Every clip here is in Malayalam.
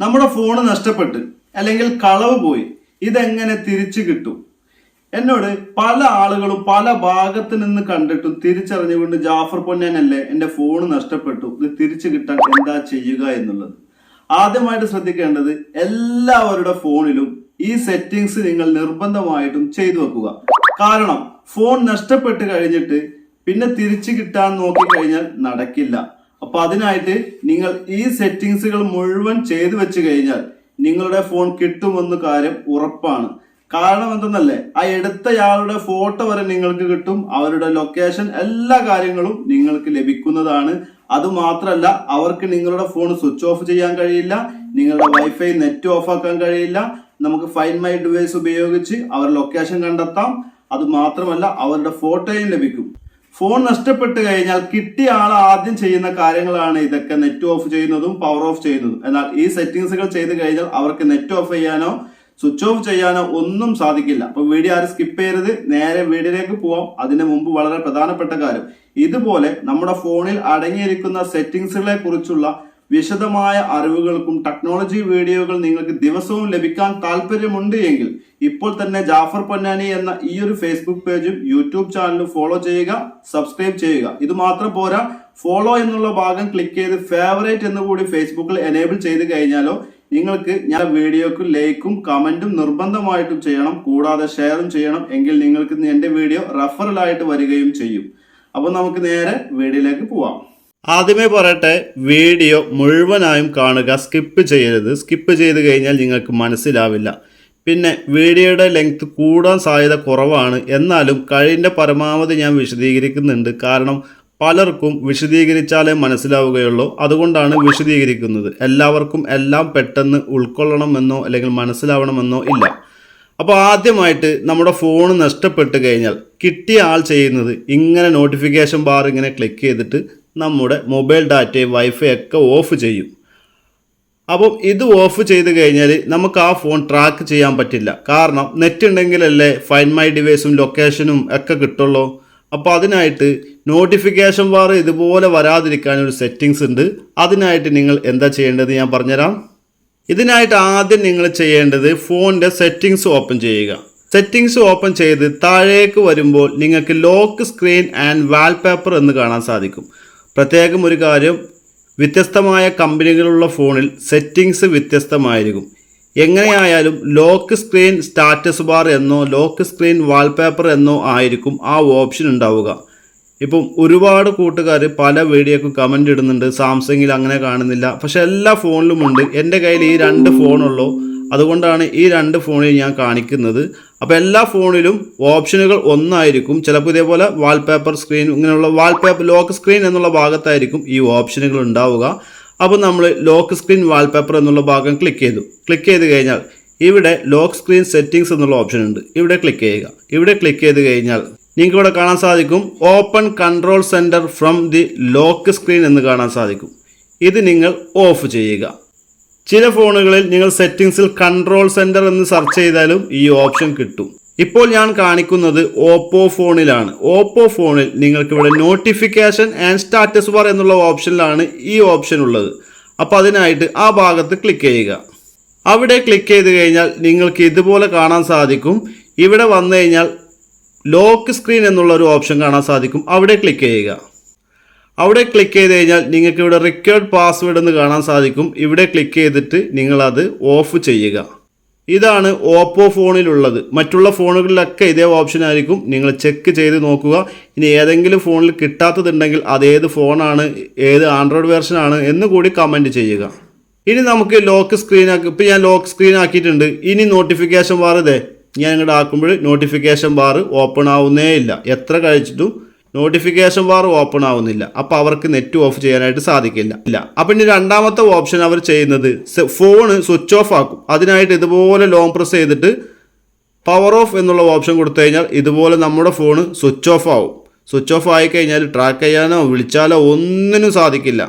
നമ്മുടെ ഫോൺ നഷ്ടപ്പെട്ട് അല്ലെങ്കിൽ കളവ് പോയി ഇതെങ്ങനെ തിരിച്ചു കിട്ടും? എന്നോട് പല ആളുകളും പല ഭാഗത്ത് നിന്ന് കണ്ടിട്ടും തിരിച്ചറിഞ്ഞുകൊണ്ട് ജാഫർ പൊന്നാനല്ലേ എന്റെ ഫോൺ നഷ്ടപ്പെട്ടു ഇത് തിരിച്ചു കിട്ടാൻ എന്താ ചെയ്യുക എന്നുള്ളത്? ആദ്യമായിട്ട് ശ്രദ്ധിക്കേണ്ടത് എല്ലാവരുടെ ഫോണിലും ഈ സെറ്റിങ്സ് നിങ്ങൾ നിർബന്ധമായിട്ടും ചെയ്തു വെക്കുക. കാരണം ഫോൺ നഷ്ടപ്പെട്ട് കഴിഞ്ഞിട്ട് പിന്നെ തിരിച്ചു കിട്ടാൻ നോക്കി കഴിഞ്ഞാൽ നടക്കില്ല. അപ്പൊ അതിനായിട്ട് നിങ്ങൾ ഈ സെറ്റിങ്സുകൾ മുഴുവൻ ചെയ്തു വെച്ച് കഴിഞ്ഞാൽ നിങ്ങളുടെ ഫോൺ കിട്ടുമെന്ന് കാര്യം ഉറപ്പാണ്. കാരണം എന്തെന്നല്ലേ? ആ എടുത്തയാളുടെ ഫോട്ടോ വരെ നിങ്ങൾക്ക് കിട്ടും അവരുടെ ലൊക്കേഷൻ എല്ലാ കാര്യങ്ങളും നിങ്ങൾക്ക് ലഭിക്കുന്നതാണ്. അത് മാത്രല്ല അവർക്ക് നിങ്ങളുടെ ഫോൺ സ്വിച്ച് ഓഫ് ചെയ്യാൻ കഴിയില്ല നിങ്ങളുടെ വൈഫൈ നെറ്റ് ഓഫ് ആക്കാൻ കഴിയില്ല നമുക്ക് ഫൈൻ മൈ ഡിവൈസ് ഉപയോഗിച്ച് അവർ ലൊക്കേഷൻ കണ്ടെത്താം. അത് മാത്രമല്ല അവരുടെ ഫോട്ടോയും ലഭിക്കും. ഫോൺ നഷ്ടപ്പെട്ട് കഴിഞ്ഞാൽ കിട്ടിയ ആൾ ആദ്യം ചെയ്യുന്ന കാര്യങ്ങളാണ് ഇതൊക്കെ നെറ്റ് ഓഫ് ചെയ്യുന്നതും പവർ ഓഫ് ചെയ്യുന്നതും. എന്നാൽ ഈ സെറ്റിങ്സുകൾ ചെയ്ത് കഴിഞ്ഞാൽ അവർക്ക് നെറ്റ് ഓഫ് ചെയ്യാനോ സ്വിച്ച് ഓഫ് ചെയ്യാനോ ഒന്നും സാധിക്കില്ല. അപ്പൊ വീഡിയോ ആരും സ്കിപ്പ് ചെയ്യരുത്. നേരെ വീഡിയോയിലേക്ക് പോവാം. അതിന് മുമ്പ് വളരെ പ്രധാനപ്പെട്ട കാര്യം. ഇതുപോലെ നമ്മുടെ ഫോണിൽ അടങ്ങിയിരിക്കുന്ന സെറ്റിംഗ്സുകളെ കുറിച്ചുള്ള വിശദമായ അറിവുകൾക്കും ടെക്നോളജി വീഡിയോകൾ നിങ്ങൾക്ക് ദിവസവും ലഭിക്കാൻ താല്പര്യമുണ്ട് എങ്കിൽ ഇപ്പോൾ തന്നെ ജാഫർ പൊന്നാനി എന്ന ഈ ഒരു ഫേസ്ബുക്ക് പേജും യൂട്യൂബ് ചാനലും ഫോളോ ചെയ്യുക സബ്സ്ക്രൈബ് ചെയ്യുക. ഇത് മാത്രം പോരാ. ഫോളോ എന്നുള്ള ഭാഗം ക്ലിക്ക് ചെയ്ത് ഫേവറേറ്റ് എന്ന് കൂടി ഫേസ്ബുക്കിൽ എനേബിൾ ചെയ്ത് കഴിഞ്ഞാലോ നിങ്ങൾക്ക് ഞാൻ വീഡിയോക്ക് ലൈക്കും കമന്റും നിർബന്ധമായിട്ടും ചെയ്യണം. കൂടാതെ ഷെയറും ചെയ്യണം എങ്കിൽ നിങ്ങൾക്ക് എന്റെ വീഡിയോ റെഫറലായിട്ട് വരികയും ചെയ്യും. അപ്പോൾ നമുക്ക് നേരെ വീഡിയോയിലേക്ക് പോവാം. ആദ്യമേ പറയട്ടെ വീഡിയോ മുഴുവനായും കാണുക സ്കിപ്പ് ചെയ്യരുത്. സ്കിപ്പ് ചെയ്ത് കഴിഞ്ഞാൽ നിങ്ങൾക്ക് മനസ്സിലാവില്ല. പിന്നെ വീഡിയോയുടെ ലെങ്ത് കൂടാൻ സാധ്യത കുറവാണ്. എന്നാലും കഴിവിന്റെ പരമാവധി ഞാൻ വിശദീകരിക്കുന്നുണ്ട്. കാരണം പലർക്കും വിശദീകരിച്ചാലേ മനസ്സിലാവുകയുള്ളൂ. അതുകൊണ്ടാണ് വിശദീകരിക്കുന്നത്. എല്ലാവർക്കും എല്ലാം പെട്ടെന്ന് ഉൾക്കൊള്ളണമെന്നോ അല്ലെങ്കിൽ മനസ്സിലാവണമെന്നോ ഇല്ല. അപ്പോൾ ആദ്യമായിട്ട് നമ്മുടെ ഫോൺ നഷ്ടപ്പെട്ട് കഴിഞ്ഞാൽ കിട്ടിയ ആൾ ചെയ്യുന്നത് ഇങ്ങനെ നോട്ടിഫിക്കേഷൻ ബാർ ഇങ്ങനെ ക്ലിക്ക് ചെയ്തിട്ട് നമ്മുടെ മൊബൈൽ ഡാറ്റയും വൈഫൈ ഒക്കെ ഓഫ് ചെയ്യും. അപ്പം ഇത് ഓഫ് ചെയ്ത് കഴിഞ്ഞാൽ നമുക്ക് ആ ഫോൺ ട്രാക്ക് ചെയ്യാൻ പറ്റില്ല. കാരണം നെറ്റ് ഉണ്ടെങ്കിലല്ലേ ഫൈൻ മൈ ഡിവൈസും ലൊക്കേഷനും ഒക്കെ കിട്ടുള്ളൂ. അപ്പോൾ അതിനായിട്ട് നോട്ടിഫിക്കേഷൻ വാർ ഇതുപോലെ വരാതിരിക്കാൻ ഒരു സെറ്റിങ്സ് ഉണ്ട്. അതിനായിട്ട് നിങ്ങൾ എന്താ ചെയ്യേണ്ടത് ഞാൻ പറഞ്ഞുതരാം. ഇതിനായിട്ട് ആദ്യം നിങ്ങൾ ചെയ്യേണ്ടത് ഫോണിന്റെ സെറ്റിങ്സ് ഓപ്പൺ ചെയ്യുക. സെറ്റിങ്സ് ഓപ്പൺ ചെയ്ത് താഴേക്ക് വരുമ്പോൾ നിങ്ങൾക്ക് ലോക്ക് സ്ക്രീൻ ആൻഡ് വാൾപേപ്പർ എന്ന് കാണാൻ സാധിക്കും. പ്രത്യേകം ഒരു കാര്യം വ്യത്യസ്തമായ കമ്പനികളുള്ള ഫോണിൽ സെറ്റിങ്സ് വ്യത്യസ്തമായിരിക്കും. എങ്ങനെയായാലും ലോക്ക് സ്ക്രീൻ സ്റ്റാറ്റസ് ബാർ എന്നോ ലോക്ക് സ്ക്രീൻ വാൾപേപ്പർ എന്നോ ആയിരിക്കും ആ ഓപ്ഷൻ ഉണ്ടാവുക. ഇപ്പം ഒരുപാട് കൂട്ടുകാർ പല വീഡിയോക്കും കമന്റ് ഇടുന്നുണ്ട് സാംസങ്ങിൽ അങ്ങനെ കാണുന്നില്ല. പക്ഷെ എല്ലാ ഫോണിലും ഉണ്ട്. എന്റെ കയ്യിൽ ഈ രണ്ട് ഫോണുള്ളൂ അതുകൊണ്ടാണ് ഈ രണ്ട് ഫോണിൽ ഞാൻ കാണിക്കുന്നത്. അപ്പോൾ എല്ലാ ഫോണിലും ഓപ്ഷനുകൾ ഒന്നായിരിക്കും. ചിലപ്പോൾ ഇതേപോലെ വാൾപേപ്പർ സ്ക്രീൻ ഇങ്ങനെയുള്ള വാൾപേപ്പർ ലോക്ക് സ്ക്രീൻ എന്നുള്ള ഭാഗത്തായിരിക്കും ഈ ഓപ്ഷനുകൾ ഉണ്ടാവുക. അപ്പോൾ നമ്മൾ ലോക്ക് സ്ക്രീൻ വാൾപേപ്പർ എന്നുള്ള ഭാഗം ക്ലിക്ക് ചെയ്തു. ക്ലിക്ക് ചെയ്ത് കഴിഞ്ഞാൽ ഇവിടെ ലോക്ക് സ്ക്രീൻ സെറ്റിംഗ്സ് എന്നുള്ള ഓപ്ഷൻ ഉണ്ട്. ഇവിടെ ക്ലിക്ക് ചെയ്യുക. ഇവിടെ ക്ലിക്ക് ചെയ്ത് കഴിഞ്ഞാൽ നിങ്ങൾക്ക് ഇവിടെ കാണാൻ സാധിക്കും open control centre from the lock screen എന്ന് കാണാൻ സാധിക്കും. ഇത് നിങ്ങൾ ഓഫ് ചെയ്യുക. ചില ഫോണുകളിൽ നിങ്ങൾ സെറ്റിംഗ്സിൽ കൺട്രോൾ സെന്റർ എന്ന് സെർച്ച് ചെയ്താലും ഈ ഓപ്ഷൻ കിട്ടും. ഇപ്പോൾ ഞാൻ കാണിക്കുന്നത് ഓപ്പോ ഫോണിലാണ് ഓപ്പോ ഫോണിൽ നിങ്ങൾക്ക് ഇവിടെ നോട്ടിഫിക്കേഷൻ ആൻഡ് സ്റ്റാറ്റസ് ബാർ എന്നുള്ള ഓപ്ഷനിലാണ് ഈ ഓപ്ഷൻ ഉള്ളത്. അപ്പോൾ അതിനായിട്ട് ആ ഭാഗത്ത് ക്ലിക്ക് ചെയ്യുക. അവിടെ ക്ലിക്ക് ചെയ്ത് കഴിഞ്ഞാൽ നിങ്ങൾക്ക് ഇതുപോലെ കാണാൻ സാധിക്കും. ഇവിടെ വന്നു കഴിഞ്ഞാൽ ലോക്ക് സ്ക്രീൻ എന്നുള്ള ഒരു ഓപ്ഷൻ കാണാൻ സാധിക്കും. അവിടെ ക്ലിക്ക് ചെയ്യുക. അവിടെ ക്ലിക്ക് ചെയ്ത് കഴിഞ്ഞാൽ നിങ്ങൾക്ക് ഇവിടെ റിക്വേർഡ് പാസ്വേഡ് എന്ന് കാണാൻ സാധിക്കും. ഇവിടെ ക്ലിക്ക് ചെയ്തിട്ട് നിങ്ങളത് ഓഫ് ചെയ്യുക. ഇതാണ് ഓപ്പോ ഫോണിലുള്ളത് മറ്റുള്ള ഫോണുകളിലൊക്കെ ഇതേ ഓപ്ഷൻ ആയിരിക്കും. നിങ്ങൾ ചെക്ക് ചെയ്ത് നോക്കുക. ഇനി ഏതെങ്കിലും ഫോണിൽ കിട്ടാത്തതുണ്ടെങ്കിൽ അതേത് ഫോണാണ് ഏത് ആൻഡ്രോയിഡ് വേർഷൻ ആണ് എന്ന് കൂടി കമന്റ് ചെയ്യുക. ഇനി നമുക്ക് ലോക്ക് സ്ക്രീൻ ആക്കി ഇപ്പം ഞാൻ ലോക്ക് സ്ക്രീൻ ആക്കിയിട്ടുണ്ട്. ഇനി നോട്ടിഫിക്കേഷൻ ബാർ ഇതേ. ഞാൻ ഇങ്ങോട്ട് ആക്കുമ്പോൾ നോട്ടിഫിക്കേഷൻ ബാർ ഓപ്പൺ ആവുന്നേ ഇല്ല. എത്ര കഴിച്ചിട്ടും നോട്ടിഫിക്കേഷൻ ബാർ ഓപ്പൺ ആവുന്നില്ല. അപ്പോൾ അവർക്ക് നെറ്റ് ഓഫ് ചെയ്യാനായിട്ട് സാധിക്കില്ല. ഇല്ല. അപ്പം ഇനി രണ്ടാമത്തെ ഓപ്ഷൻ അവർ ചെയ്യുന്നത് ഫോണ് സ്വിച്ച് ഓഫ് ആക്കും. അതിനായിട്ട് ഇതുപോലെ ലോങ് പ്രസ് ചെയ്തിട്ട് പവർ ഓഫ് എന്നുള്ള ഓപ്ഷൻ കൊടുത്തു കഴിഞ്ഞാൽ ഇതുപോലെ നമ്മുടെ ഫോണ് സ്വിച്ച് ഓഫ് ആവും. സ്വിച്ച് ഓഫ് ആയി കഴിഞ്ഞാൽ ട്രാക്ക് ചെയ്യാനോ വിളിച്ചാലോ ഒന്നിനും സാധിക്കില്ല.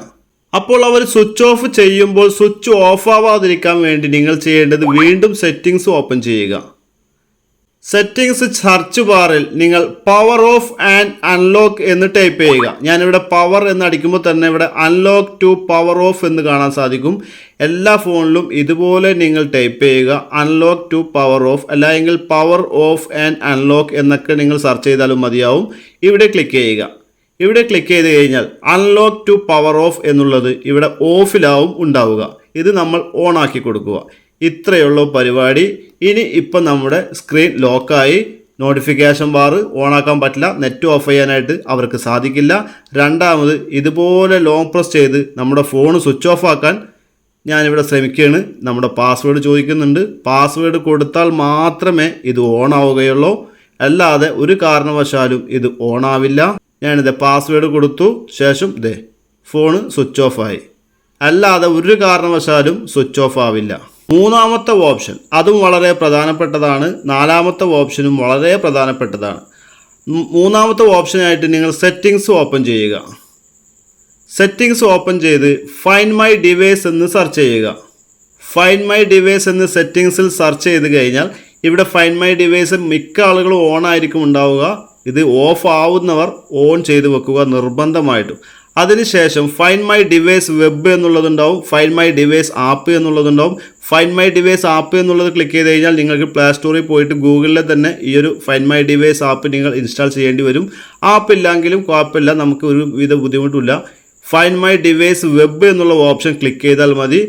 അപ്പോൾ അവർ സ്വിച്ച് ഓഫ് ചെയ്യുമ്പോൾ സ്വിച്ച് ഓഫ് ആവാതിരിക്കാൻ വേണ്ടി നിങ്ങൾ ചെയ്യേണ്ടത് വീണ്ടും സെറ്റിങ്സ് ഓപ്പൺ ചെയ്യുക. സെറ്റിംഗ്സ് സെർച്ച് ബാറിൽ നിങ്ങൾ പവർ ഓഫ് ആൻഡ് അൺലോക്ക് എന്ന് ടൈപ്പ് ചെയ്യുക. ഞാനിവിടെ പവർ എന്ന് അടിക്കുമ്പോൾ തന്നെ ഇവിടെ അൺലോക്ക് ടു പവർ ഓഫ് എന്ന് കാണാൻ സാധിക്കും. എല്ലാ ഫോണിലും ഇതുപോലെ നിങ്ങൾ ടൈപ്പ് ചെയ്യുക. അൺലോക്ക് ടു പവർ ഓഫ് അല്ലെങ്കിൽ പവർ ഓഫ് ആൻഡ് അൺലോക്ക് എന്നൊക്കെ നിങ്ങൾ സെർച്ച് ചെയ്താലും മതിയാവും. ഇവിടെ ക്ലിക്ക് ചെയ്യുക. ഇവിടെ ക്ലിക്ക് ചെയ്ത് കഴിഞ്ഞാൽ അൺലോക്ക് ടു പവർ ഓഫ് എന്നുള്ളത് ഇവിടെ ഓഫിലാവും ഉണ്ടാവുക. ഇത് നമ്മൾ ഓൺ ആക്കി കൊടുക്കുക. ഇത്രയുള്ള പരിപാടി. ഇനി ഇപ്പം നമ്മുടെ സ്ക്രീൻ ലോക്കായി നോട്ടിഫിക്കേഷൻ ബാർ ഓണാക്കാൻ പറ്റില്ല. നെറ്റ് ഓഫ് ചെയ്യാനായിട്ട് അവർക്ക് സാധിക്കില്ല. രണ്ടാമത് ഇതുപോലെ ലോങ് പ്രസ് ചെയ്ത് നമ്മുടെ ഫോൺ സ്വിച്ച് ഓഫ് ആക്കാൻ ഞാനിവിടെ ശ്രമിക്കുകയാണ്. നമ്മുടെ പാസ്വേഡ് ചോദിക്കുന്നുണ്ട്. പാസ്വേഡ് കൊടുത്താൽ മാത്രമേ ഇത് ഓൺ ആവുകയുള്ളൂ. അല്ലാതെ ഒരു കാരണവശാലും ഇത് ഓൺ ആവില്ല. ഞാനിത് പാസ്വേഡ് കൊടുത്തു. ശേഷം ദേ ഫോണ് സ്വിച്ച് ഓഫ് ആയി. അല്ലാതെ ഒരു കാരണവശാലും സ്വിച്ച് ഓഫ് ആവില്ല. മൂന്നാമത്തെ ഓപ്ഷൻ അതും വളരെ പ്രധാനപ്പെട്ടതാണ്. നാലാമത്തെ ഓപ്ഷനും വളരെ പ്രധാനപ്പെട്ടതാണ്. മൂന്നാമത്തെ ഓപ്ഷനായിട്ട് നിങ്ങൾ സെറ്റിങ്സ് ഓപ്പൺ ചെയ്യുക. സെറ്റിങ്സ് ഓപ്പൺ ചെയ്ത് ഫൈൻ മൈ ഡിവൈസ് എന്ന് സെർച്ച് ചെയ്യുക. ഫൈൻ മൈ ഡിവൈസ് എന്ന് സെറ്റിങ്സിൽ സെർച്ച് ചെയ്ത് കഴിഞ്ഞാൽ ഇവിടെ ഫൈൻ മൈ ഡിവൈസ് മിക്ക ആളുകളും ഓൺ ആയിരിക്കും ഉണ്ടാവുക. ഇത് ഓഫ് ആവുന്നവർ ഓൺ ചെയ്ത് വെക്കുക നിർബന്ധമായിട്ടും. അതിനുശേഷം ഫൈൻ മൈ ഡിവൈസ് വെബ് എന്നുള്ളതുണ്ടാവും. ഫൈൻ മൈ ഡിവൈസ് ആപ്പ് എന്നുള്ളതുണ്ടാവും. ഫൈൻ മൈ ഡിവൈസ് ആപ്പ് എന്നുള്ളത് ക്ലിക്ക് ചെയ്ത് കഴിഞ്ഞാൽ നിങ്ങൾക്ക് പ്ലേ സ്റ്റോറിൽ പോയിട്ട് ഗൂഗിളിൽ തന്നെ ഈ ഒരു ഫൈൻ മൈ ഡിവൈസ് ആപ്പ് നിങ്ങൾ ഇൻസ്റ്റാൾ ചെയ്യേണ്ടി വരും. ആപ്പ് ഇല്ലെങ്കിലും കുഴപ്പമില്ല നമുക്ക് ഒരു വിധ ബുദ്ധിമുട്ടില്ല. ഫൈൻ മൈ ഡിവൈസ് വെബ് എന്നുള്ള ഓപ്ഷൻ ക്ലിക്ക് ചെയ്താൽ മതി.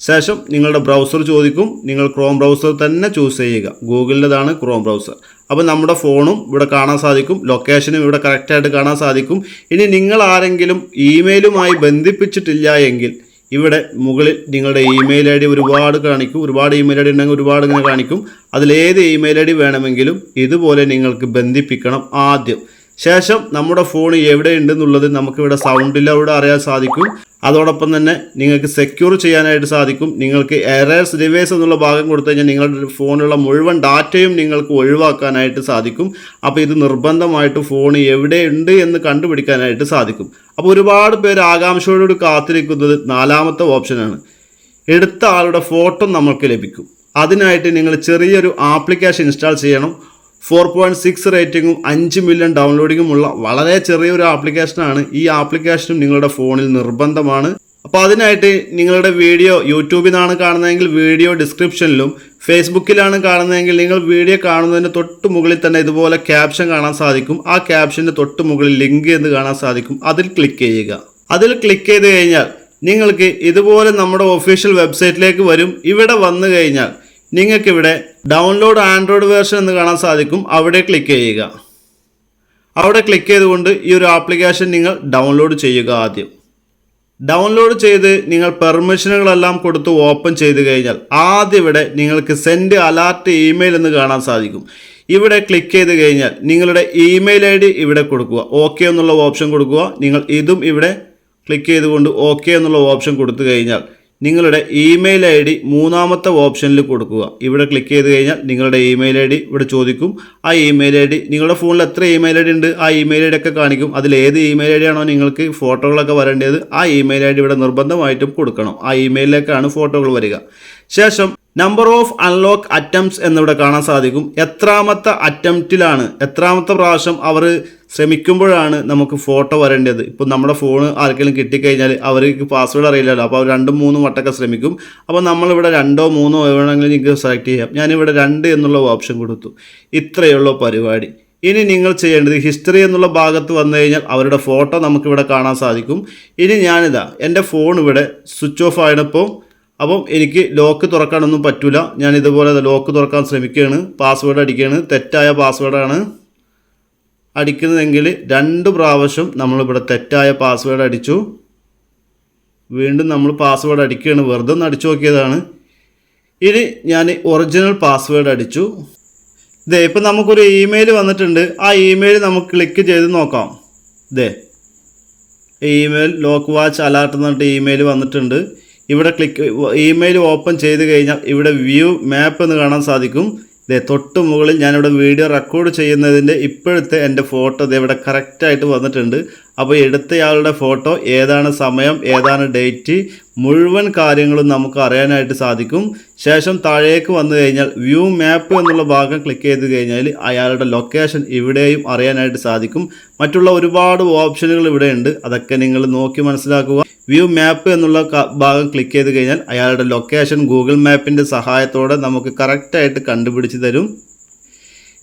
ശേഷം നിങ്ങളുടെ ബ്രൗസർ ചോദിക്കും. നിങ്ങൾ ക്രോം ബ്രൗസർ തന്നെ ചൂസ് ചെയ്യുക. ഗൂഗിളിന്റെതാണ് ക്രോം ബ്രൗസർ അപ്പോൾ നമ്മുടെ ഫോണും ഇവിടെ കാണാൻ സാധിക്കും. ലൊക്കേഷനും ഇവിടെ കറക്റ്റായിട്ട് കാണാൻ സാധിക്കും. ഇനി നിങ്ങൾ ആരെങ്കിലും ഇമെയിലുമായി ബന്ധിപ്പിച്ചിട്ടില്ല എങ്കിൽ ഇവിടെ മുകളിൽ നിങ്ങളുടെ ഇമെയിൽ ഐ ഡി ഒരുപാട് കാണിക്കും ഒരുപാട് ഇമെയിൽ ഐ ഡി ഉണ്ടെങ്കിൽ ഒരുപാട് ഇങ്ങനെ കാണിക്കും. അതിലേത് ഇമെയിൽ ഐ ഡി വേണമെങ്കിലും ഇതുപോലെ നിങ്ങൾക്ക് ബന്ധിപ്പിക്കണം ആദ്യം. ശേഷം നമ്മുടെ ഫോൺ എവിടെ ഉണ്ടെന്നുള്ളത് നമുക്കിവിടെ സൗണ്ടിലൂടെ അറിയാൻ സാധിക്കും. അതോടൊപ്പം തന്നെ നിങ്ങൾക്ക് സെക്യൂർ ചെയ്യാനായിട്ട് സാധിക്കും. നിങ്ങൾക്ക് എറേഴ്സ് റിവേഴ്സ് എന്നുള്ള ഭാഗം കൊടുത്തു കഴിഞ്ഞാൽ നിങ്ങളുടെ ഫോണിലുള്ള മുഴുവൻ ഡാറ്റയും നിങ്ങൾക്ക് ഒഴിവാക്കാനായിട്ട് സാധിക്കും. അപ്പോൾ ഇത് നിർബന്ധമായിട്ട് ഫോൺ എവിടെയുണ്ട് എന്ന് കണ്ടുപിടിക്കാനായിട്ട് സാധിക്കും. അപ്പോൾ ഒരുപാട് പേര് ആകാംക്ഷയോടുകൂടി കാത്തിരിക്കുന്നത് നാലാമത്തെ ഓപ്ഷനാണ് എടുത്ത ആളുടെ ഫോട്ടോ നമുക്ക് ലഭിക്കും. അതിനായിട്ട് നിങ്ങൾ ചെറിയൊരു ആപ്ലിക്കേഷൻ ഇൻസ്റ്റാൾ ചെയ്യണം. ഫോർ പോയിന്റ് സിക്സ് റേറ്റിംഗും അഞ്ച് മില്യൺ ഡൗൺലോഡിങ്ങും ഉള്ള വളരെ ചെറിയൊരു ആപ്ലിക്കേഷനാണ് ഈ ആപ്ലിക്കേഷനും നിങ്ങളുടെ ഫോണിൽ നിർബന്ധമാണ്. അപ്പോൾ അതിനായിട്ട് നിങ്ങളുടെ വീഡിയോ യൂട്യൂബിൽ നിന്നാണ് കാണുന്നതെങ്കിൽ വീഡിയോ ഡിസ്ക്രിപ്ഷനിലും ഫേസ്ബുക്കിലാണ് കാണുന്നതെങ്കിൽ നിങ്ങൾ വീഡിയോ കാണുന്നതിന് തൊട്ട് മുകളിൽ തന്നെ ഇതുപോലെ ക്യാപ്ഷൻ കാണാൻ സാധിക്കും. ആ ക്യാപ്ഷന്റെ തൊട്ട് മുകളിൽ ലിങ്ക് എന്ന് കാണാൻ സാധിക്കും. അതിൽ ക്ലിക്ക് ചെയ്യുക. അതിൽ ക്ലിക്ക് ചെയ്ത് കഴിഞ്ഞാൽ നിങ്ങൾക്ക് ഇതുപോലെ നമ്മുടെ ഒഫീഷ്യൽ വെബ്സൈറ്റിലേക്ക് വരും. ഇവിടെ വന്നു കഴിഞ്ഞാൽ നിങ്ങൾക്കിവിടെ ഡൗൺലോഡ് ആൻഡ്രോയിഡ് വേർഷൻ എന്ന് കാണാൻ സാധിക്കും. അവിടെ ക്ലിക്ക് ചെയ്യുക. അവിടെ ക്ലിക്ക് ചെയ്തുകൊണ്ട് ഈ ഒരു ആപ്ലിക്കേഷൻ നിങ്ങൾ ഡൗൺലോഡ് ചെയ്യുക ആദ്യം. ഡൗൺലോഡ് ചെയ്ത് നിങ്ങൾ പെർമിഷനുകളെല്ലാം കൊടുത്ത് ഓപ്പൺ ചെയ്ത് കഴിഞ്ഞാൽ ആദ്യം ഇവിടെ നിങ്ങൾക്ക് സെൻഡ് അലാർട്ട് ഇമെയിൽ എന്ന് കാണാൻ സാധിക്കും. ഇവിടെ ക്ലിക്ക് ചെയ്ത് കഴിഞ്ഞാൽ നിങ്ങളുടെ ഇമെയിൽ ഐ ഡി ഇവിടെ കൊടുക്കുക. ഓക്കെ എന്നുള്ള ഓപ്ഷൻ കൊടുക്കുക. നിങ്ങൾ ഇതും ഇവിടെ ക്ലിക്ക് ചെയ്തുകൊണ്ട് ഓക്കെ എന്നുള്ള ഓപ്ഷൻ കൊടുത്തു കഴിഞ്ഞാൽ നിങ്ങളുടെ ഇമെയിൽ ഐ ഡി മൂന്നാമത്തെ ഓപ്ഷനിൽ കൊടുക്കുക. ഇവിടെ ക്ലിക്ക് ചെയ്ത് കഴിഞ്ഞാൽ നിങ്ങളുടെ ഇമെയിൽ ഐ ഡി ഇവിടെ ചോദിക്കും. ആ ഇമെയിൽ ഐ ഡി നിങ്ങളുടെ ഫോണിൽ എത്ര ഇമെയിൽ ഐ ഡി ഉണ്ട്? ആ ഇമെയിൽ ഐ ഡി ഒക്കെ കാണിക്കും. അതിൽ ഏത് ഇമെയിൽ ഐ ഡി ആണോ നിങ്ങൾക്ക് ഫോട്ടോകളൊക്കെ വരേണ്ടത് ആ ഇമെയിൽ ഐ ഡി ഇവിടെ നിർബന്ധമായിട്ടും കൊടുക്കണം. ആ ഇമെയിലിലേക്കാണ് ഫോട്ടോകൾ വരിക. ശേഷം നമ്പർ ഓഫ് അൺലോക്ക് അറ്റംപ്റ്റ്സ് എന്നിവിടെ കാണാൻ സാധിക്കും. എത്രാമത്തെ അറ്റംപ്റ്റിലാണ് എത്രാമത്തെ പ്രാവശ്യം അവർ ശ്രമിക്കുമ്പോഴാണ് നമുക്ക് ഫോട്ടോ വരേണ്ടത്. ഇപ്പോൾ നമ്മുടെ ഫോൺ ആർക്കെങ്കിലും കിട്ടിക്കഴിഞ്ഞാൽ അവർക്ക് പാസ്വേഡ് അറിയില്ലല്ലോ. അപ്പോൾ അവർ രണ്ടും മൂന്നും വട്ടമൊക്കെ ശ്രമിക്കും. അപ്പോൾ നമ്മളിവിടെ രണ്ടോ മൂന്നോ വേണമെങ്കിലും നിങ്ങൾക്ക് സെലക്ട് ചെയ്യാം. ഞാനിവിടെ രണ്ട് എന്നുള്ള ഓപ്ഷൻ കൊടുത്തു. ഇത്രയുള്ള പരിപാടി. ഇനി നിങ്ങൾ ചെയ്യേണ്ടത് ഹിസ്റ്ററി എന്നുള്ള ഭാഗത്ത് വന്നു കഴിഞ്ഞാൽ അവരുടെ ഫോട്ടോ നമുക്കിവിടെ കാണാൻ സാധിക്കും. ഇനി ഞാനിതാ എന്റെ ഫോൺ ഇവിടെ സ്വിച്ച് ഓഫ് ആയപ്പോൾ അപ്പം എനിക്ക് ലോക്ക് തുറക്കാനൊന്നും പറ്റില്ല ഞാൻ ഇതുപോലെ ലോക്ക് തുറക്കാൻ ശ്രമിക്കുകയാണ്. പാസ്വേഡ് അടിക്കുകയാണ്. തെറ്റായ പാസ്വേഡാണ് അടിക്കുന്നതെങ്കിൽ രണ്ട് പ്രാവശ്യം നമ്മളിവിടെ തെറ്റായ പാസ്വേഡ് അടിച്ചു. വീണ്ടും നമ്മൾ പാസ്വേഡ് അടിക്കുകയാണ്. വെറുതെ ഒന്ന് അടിച്ചു നോക്കിയതാണ്. ഇനി ഞാൻ ഒറിജിനൽ പാസ്വേഡ് അടിച്ചു. ഇതേ ഇപ്പം നമുക്കൊരു ഇമെയിൽ വന്നിട്ടുണ്ട്. ആ ഇമെയിൽ നമുക്ക് ക്ലിക്ക് ചെയ്ത് നോക്കാം. ഇതേ ഇമെയിൽ ലോക്ക് വാച്ച് അലർട്ട് പറഞ്ഞിട്ട് ഇമെയിൽ വന്നിട്ടുണ്ട്. ഇവിടെ ക്ലിക്ക് ഇമെയിൽ ഓപ്പൺ ചെയ്ത് കഴിഞ്ഞാൽ ഇവിടെ വ്യൂ മാപ്പ് എന്ന് കാണാൻ സാധിക്കും. ഇതേ തൊട്ട് മുകളിൽ ഞാനിവിടെ വീഡിയോ റെക്കോർഡ് ചെയ്യുന്നതിന്റെ ഇപ്പോഴത്തെ എന്റെ ഫോട്ടോ ഇത് ഇവിടെ കറക്റ്റായിട്ട് വന്നിട്ടുണ്ട്. അപ്പോൾ എടുത്തയാളുടെ ഫോട്ടോ ഏതാണ് സമയം ഏതാണ് ഡേറ്റ് മുഴുവൻ കാര്യങ്ങളും നമുക്ക് അറിയാനായിട്ട് സാധിക്കും. ശേഷം താഴേക്ക് വന്നു കഴിഞ്ഞാൽ വ്യൂ മാപ്പ് എന്നുള്ള ഭാഗം ക്ലിക്ക് ചെയ്ത് കഴിഞ്ഞാൽ അയാളുടെ ലൊക്കേഷൻ ഇവിടെയും അറിയാനായിട്ട് സാധിക്കും. മറ്റുള്ള ഒരുപാട് ഓപ്ഷനുകൾ ഇവിടെയുണ്ട് അതൊക്കെ നിങ്ങൾ നോക്കി മനസ്സിലാക്കുക. വ്യൂ മാപ്പ് എന്നുള്ള ഭാഗം ക്ലിക്ക് ചെയ്ത് കഴിഞ്ഞാൽ അയാളുടെ ലൊക്കേഷൻ ഗൂഗിൾ മാപ്പിന്റെ സഹായത്തോടെ നമുക്ക് കറക്റ്റായിട്ട് കണ്ടുപിടിച്ച് തരും.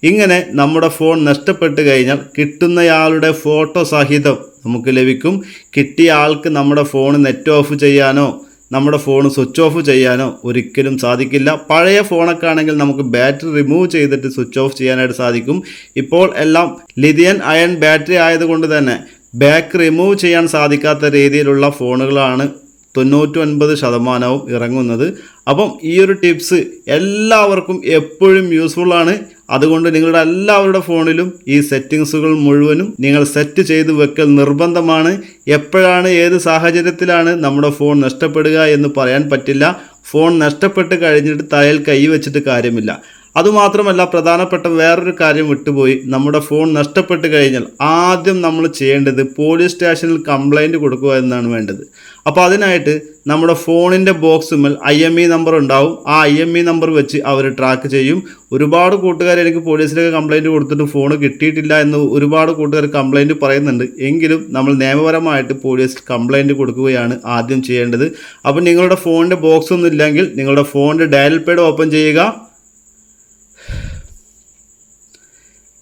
ഇങ്ങനെ നമ്മുടെ ഫോൺ നഷ്ടപ്പെട്ട് കഴിഞ്ഞാൽ കിട്ടുന്നയാളുടെ ഫോട്ടോ സഹിതം നമുക്ക് ലഭിക്കും. കിട്ടിയ ആൾക്ക് നമ്മുടെ ഫോൺ നെറ്റ് ഓഫ് ചെയ്യാനോ നമ്മുടെ ഫോൺ സ്വിച്ച് ഓഫ് ചെയ്യാനോ ഒരിക്കലും സാധിക്കില്ല. പഴയ ഫോണൊക്കെ ആണെങ്കിൽ നമുക്ക് ബാറ്ററി റിമൂവ് ചെയ്തിട്ട് സ്വിച്ച് ഓഫ് ചെയ്യാനായിട്ട് സാധിക്കും. ഇപ്പോൾ എല്ലാം ലിഥിയൻ അയൺ ബാറ്ററി ആയതുകൊണ്ട് തന്നെ ബാക്ക് റിമൂവ് ചെയ്യാൻ സാധിക്കാത്ത രീതിയിലുള്ള ഫോണുകളാണ് തൊണ്ണൂറ്റി ഒൻപത് ശതമാനവും ഇറങ്ങുന്നത്. അപ്പം ഈ ഒരു ടിപ്സ് എല്ലാവർക്കും എപ്പോഴും യൂസ്ഫുൾ ആണ്. അതുകൊണ്ട് നിങ്ങളുടെ എല്ലാവരുടെ ഫോണിലും ഈ സെറ്റിങ്സുകൾ മുഴുവനും നിങ്ങൾ സെറ്റ് ചെയ്ത് വെക്കൽ നിർബന്ധമാണ്. എപ്പോഴാണ് ഏത് സാഹചര്യത്തിലാണ് നമ്മുടെ ഫോൺ നഷ്ടപ്പെടുക എന്ന് പറയാൻ പറ്റില്ല. ഫോൺ നഷ്ടപ്പെട്ട് കഴിഞ്ഞിട്ട് തലയിൽ കൈ വെച്ചിട്ട് കാര്യമില്ല. അതുമാത്രമല്ല പ്രധാനപ്പെട്ട വേറൊരു കാര്യം വിട്ടുപോയി. നമ്മുടെ ഫോൺ നഷ്ടപ്പെട്ട് കഴിഞ്ഞാൽ ആദ്യം നമ്മൾ ചെയ്യേണ്ടത് പോലീസ് സ്റ്റേഷനിൽ കംപ്ലൈന്റ് കൊടുക്കുക എന്നാണ് വേണ്ടത്. അപ്പോൾ അതിനായിട്ട് നമ്മുടെ ഫോണിന്റെ ബോക്സുമ്മൽ ഐ എം ഇ നമ്പർ ഉണ്ടാവും. ആ ഐ എം ഇ നമ്പർ വെച്ച് അവർ ട്രാക്ക് ചെയ്യും. ഒരുപാട് കൂട്ടുകാർ എനിക്ക് പോലീസിലേക്ക് കംപ്ലൈന്റ് കൊടുത്തിട്ട് ഫോൺ കിട്ടിയിട്ടില്ല എന്ന് ഒരുപാട് കൂട്ടുകാർ കംപ്ലൈന്റ് പറയുന്നുണ്ട്. എങ്കിലും നമ്മൾ നിയമപരമായിട്ട് പോലീസിൽ കംപ്ലൈന്റ് കൊടുക്കുകയാണ് ആദ്യം ചെയ്യേണ്ടത്. അപ്പോൾ നിങ്ങളുടെ ഫോണിന്റെ ബോക്സ് ഒന്നും ഇല്ലെങ്കിൽ നിങ്ങളുടെ ഫോണിന്റെ ഡയൽ പേഡ് ഓപ്പൺ ചെയ്യുക.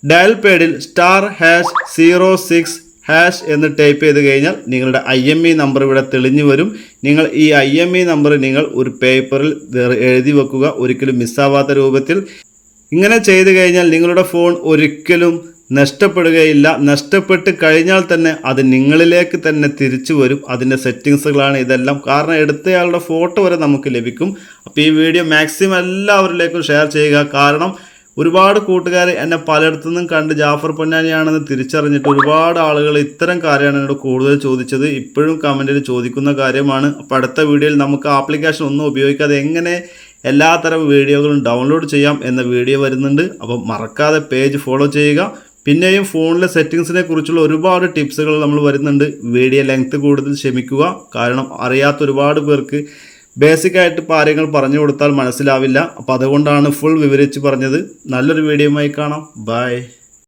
Dial പേഡിൽ star hash zero six hash എന്ന് ടൈപ്പ് ചെയ്ത് കഴിഞ്ഞാൽ നിങ്ങളുടെ ഐ എം ഇ നമ്പർ ഇവിടെ തെളിഞ്ഞു വരും. നിങ്ങൾ ഈ ഐ എം ഇ നമ്പർ നിങ്ങൾ ഒരു പേപ്പറിൽ എഴുതി വെക്കുക. ഒരിക്കലും മിസ്സാവാത്ത രൂപത്തിൽ. ഇങ്ങനെ ചെയ്തു കഴിഞ്ഞാൽ നിങ്ങളുടെ ഫോൺ ഒരിക്കലും നഷ്ടപ്പെടുകയില്ല. നഷ്ടപ്പെട്ട് കഴിഞ്ഞാൽ തന്നെ അത് നിങ്ങളിലേക്ക് തന്നെ തിരിച്ചു വരും. അതിന്റെ സെറ്റിങ്സുകളാണ് ഇതെല്ലാം. കാരണം എടുത്തയാളുടെ ഫോട്ടോ വരെ നമുക്ക് ലഭിക്കും. അപ്പോൾ ഈ വീഡിയോ മാക്സിമം എല്ലാവരിലേക്കും ഷെയർ ചെയ്യുക. കാരണം ഒരുപാട് കൂട്ടുകാർ എന്നെ പലയിടത്തുനിന്നും കണ്ട് ജാഫർ പൊന്നാനിയാണെന്ന് തിരിച്ചറിഞ്ഞിട്ട് ഒരുപാട് ആളുകൾ ഇത്തരം കാര്യമാണ് എന്നോട് കൂടുതൽ ചോദിച്ചത്. ഇപ്പോഴും കമന്റിൽ ചോദിക്കുന്ന കാര്യമാണ്. അപ്പോൾ അടുത്ത വീഡിയോയിൽ നമുക്ക് ആപ്ലിക്കേഷൻ ഒന്നും ഉപയോഗിക്കാതെ എങ്ങനെ എല്ലാ എല്ലാത്തരം വീഡിയോകളും ഡൗൺലോഡ് ചെയ്യാം എന്ന വീഡിയോ വരുന്നുണ്ട്. അപ്പം മറക്കാതെ പേജ് ഫോളോ ചെയ്യുക. പിന്നെയും ഫോണിലെ സെറ്റിങ്സിനെ കുറിച്ചുള്ള ഒരുപാട് ടിപ്സുകൾ നമ്മൾ വരുന്നുണ്ട്. വീഡിയോ ലെങ്ത് കൂടുതൽ ക്ഷമിക്കുക. കാരണം അറിയാത്ത ഒരുപാട് പേർക്ക് ബേസിക് ആയിട്ട് കാര്യങ്ങൾ പറഞ്ഞു കൊടുത്താൽ മനസ്സിലാവില്ല. അപ്പോൾ അതുകൊണ്ടാണ് ഫുൾ വിവരിച്ച് പറഞ്ഞത്. നല്ലൊരു വീഡിയോയുമായി കാണാം. ബൈ